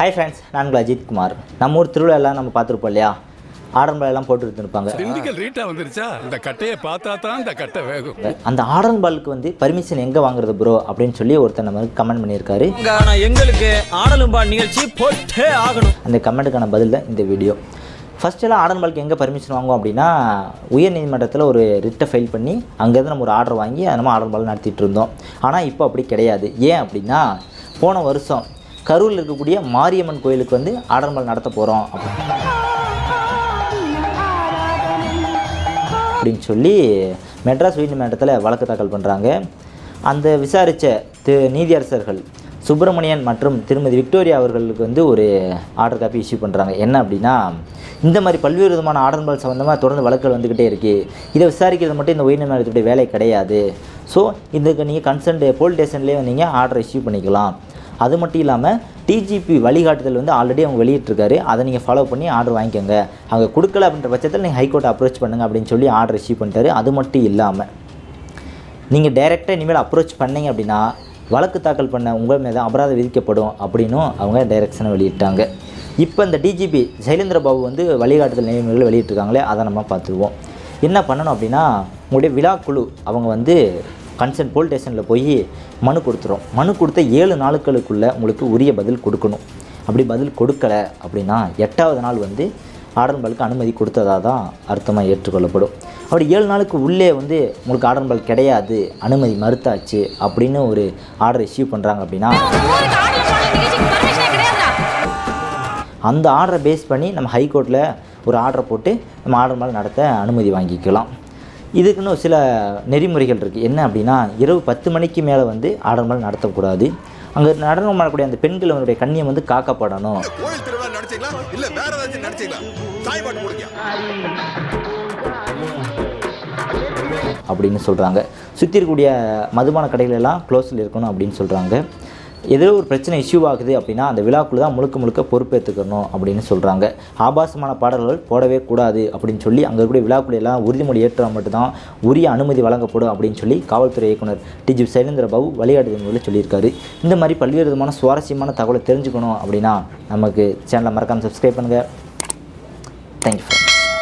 Hi friends நான் உங்கள் அஜித் குமார். நம்ம ஊர் திருவிழாலாம் நம்ம பார்த்துருப்போம் இல்லையா? ஆடம்பரம் எல்லாம் போட்டு இருப்பாங்க திண்டுக்கல் ரீட்டா வந்துருச்சா? இந்த கட்டையை பார்த்தா தான் இந்த கட்டை வேகும். அந்த ஆடர்ன் பாலுக்கு வந்து பர்மிஷன் எங்கே வாங்குறது ப்ரோ அப்படின்னு சொல்லி ஒருத்தர் நம்ம கமெண்ட் பண்ணியிருக்காரு. ஆனா எங்களுக்கு ஆடலும்பா நிகழ்ச்சி போட்டே ஆகணும். அந்த கமெண்ட்டுக்கான பதில் தான் இந்த வீடியோ ஃபர்ஸ்ட் எல்லாம் ஆடர்ன் பாலுக்கு எங்கே பர்மிஷன் வாங்குவோம் அப்படின்னா உயர்நீதிமன்றத்தில் ஒரு ரிட்டை ஃபைல் பண்ணி அங்கேருந்து நம்ம ஒரு ஆர்டர் வாங்கி அது நம்ம ஆடர்ன் பால் நடத்திட்டு இருந்தோம். ஆனால் இப்போ அப்படி கிடையாது. ஏன் அப்படின்னா போன வருஷம் கரூரில் இருக்கக்கூடிய மாரியம்மன் கோயிலுக்கு வந்து ஆடம்பல் நடத்த போகிறோம் அப்படின்னு சொல்லி மெட்ராஸ் உயர்நீதிமன்றத்தில் வழக்கு தாக்கல் பண்ணுறாங்க அந்த விசாரித்த தி நீதியரசர்கள் சுப்பிரமணியன் மற்றும் திருமதி விக்டோரியா அவர்களுக்கு வந்து ஒரு ஆர்டர் காப்பி இஷ்யூ பண்ணுறாங்க என்ன அப்படின்னா இந்த மாதிரி பல்வேறு விதமான ஆடம்பல் சம்மந்தமாக தொடர்ந்து வழக்குகள் வந்துக்கிட்டே இருக்குது இதை விசாரிக்கிறது மட்டும் இந்த உயர்நீதிமன்றத்துடைய வேலை கிடையாது. ஸோ இதுக்கு நீங்கள் கன்சர்ன்டு போலீஸ் ஸ்டேஷன்லேயே நீங்கள் ஆர்டர் இஷ்யூ பண்ணிக்கலாம். அது மட்டும் இல்லாமல் டிஜிபி வழிகாட்டுதல் வந்து ஆல்ரெடி அவங்க வெளியிட்டிருக்காரு. அதை நீங்கள் ஃபாலோ பண்ணி ஆர்டர் வாங்கிக்கோங்க. அவங்க கொடுக்கல அப்படின்ற பட்சத்தில் நீங்கள் ஹைகோர்ட் அப்ரோச் பண்ணுங்க அப்படின்னு சொல்லி ஆர்டர் இஷ்யூ பண்ணிட்டாரு. அது மட்டும் இல்லாமல் நீங்கள் டைரெக்டாக இனிமேல் அப்ரோச் பண்ணீங்க அப்படின்னா வழக்கு தாக்கல் பண்ண உங்கள் மீது அபராதம் விதிக்கப்படும் அப்படின்னும் அவங்க டைரக்ஷனை வெளியிட்டாங்க. இப்போ இந்த டிஜிபி சைலேந்திர பாபு வந்து வழிகாட்டுதல் நியமனங்கள் வெளியிட்டிருக்காங்களே அதை நம்ம பார்த்துருவோம். என்ன பண்ணணும் அப்படின்னா உங்களுடைய விழாக்குழு அவங்க வந்து கன்சர்ன் போலீஸ் ஸ்டேஷனில் போய் மனு கொடுத்துரும் மனு கொடுத்த ஏழு நாட்களுக்குள்ளே உங்களுக்கு உரிய பதில் கொடுக்கணும். அப்படி பதில் கொடுக்கல அப்படின்னா எட்டாவது நாள் வந்து ஆடன்பலுக்கு அனுமதி கொடுத்ததாக தான் அர்த்தமாக ஏற்றுக்கொள்ளப்படும். அப்படி ஏழு நாளுக்கு உள்ளே வந்து உங்களுக்கு ஆடன்பல் கிடையாது அனுமதி மறுத்தாச்சு அப்படின்னு ஒரு ஆர்டர் இஷ்யூ பண்ணுறாங்க அப்படின்னா அந்த ஆர்டரை பேஸ் பண்ணி நம்ம ஹைகோர்ட்டில் ஒரு ஆர்டரை போட்டு நம்ம ஆர்டர் மேலே நடத்த அனுமதி வாங்கிக்கலாம். இதுக்குன்னு சில நெறிமுறைகள் இருக்குது என்ன அப்படின்னா இரவு பத்து மணிக்கு மேலே வந்து மேலே நடத்தக்கூடாது. அங்கே நடனம் ஆடக்கூடிய அந்த பெண்களுடைய கண்ணியம் வந்து காக்கப்படணும். அப்படின்னு சொல்கிறாங்க சுற்றி இருக்கக்கூடிய மதுபான கடைகள் எல்லாம் க்ளோஸில் இருக்கணும் அப்படின்னு சொல்கிறாங்க எதோ ஒரு பிரச்சனை இஷ்யூ ஆகுது அப்படின்னா அந்த விழாக்குள்ள தான் முழுக்க முழுக்க பொறுப்பேற்றுக்கணும் அப்படின்னு சொல்கிறாங்க ஆபாசமான பாடல்கள் போடவே கூடாது அப்படின்னு சொல்லி அங்கே இருக்கக்கூடிய விழாக்குள்ள எல்லாம் உறுதிமொழி ஏற்றால் மட்டும்தான் உரிய அனுமதி வழங்கப்படும் அப்படின்னு சொல்லி காவல்துறை இயக்குனர் டிஜி சைலேந்திர பாபு வழிகாட்டுதல் மூலம் சொல்லியிருக்காரு. இந்த மாதிரி பல்வேறு விதமான சுவாரஸ்யமான தகவலை தெரிஞ்சுக்கணும் அப்படின்னா நமக்கு சேனலை மறக்காமல் சப்ஸ்கிரைப் பண்ணுங்கள் தேங்க்யூ